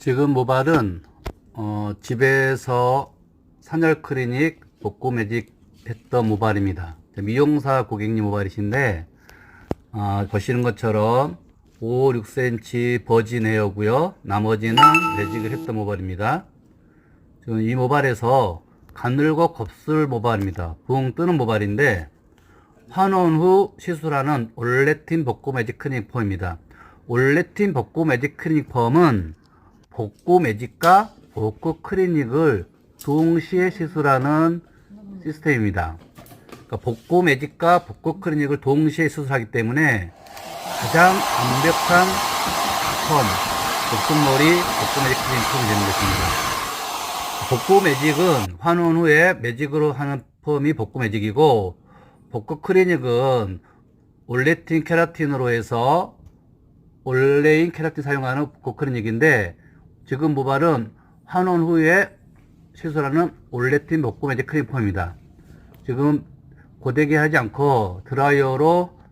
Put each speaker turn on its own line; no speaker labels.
지금 모발은 어, 집에서 산열 클리닉 복고 매직 했던 모발입니다. 미용사 고객님 모발이신데 아, 보시는 것처럼 5, 6cm 버진 헤어고요. 나머지는 매직을 했던 모발입니다. 지금 이 모발에서 가늘고 곱슬 모발입니다. 붕 뜨는 모발인데 환원 후 시술하는 올레틴 복고 매직 클리닉 펌입니다. 올레틴 복고 매직 클리닉 펌은 복고 매직과 복고 클리닉을 동시에 시술하는 시스템입니다. 그러니까 복고 매직과 복고 클리닉을 동시에 시술하기 때문에 가장 완벽한 펌, 복근머리 복고 매직 클리닉 펌이 되는 것입니다. 복고 매직은 환원 후에 매직으로 하는 펌이 복고 매직이고 복고 클리닉은 올레틴 케라틴으로 해서 올레인 케라틴 사용하는 복고 클리닉인데 지금 모발은 환원 후에 시술하는 올레틴 복고 매직 클리닉 펌입니다. 지금 고데기 하지 않고 드라이어로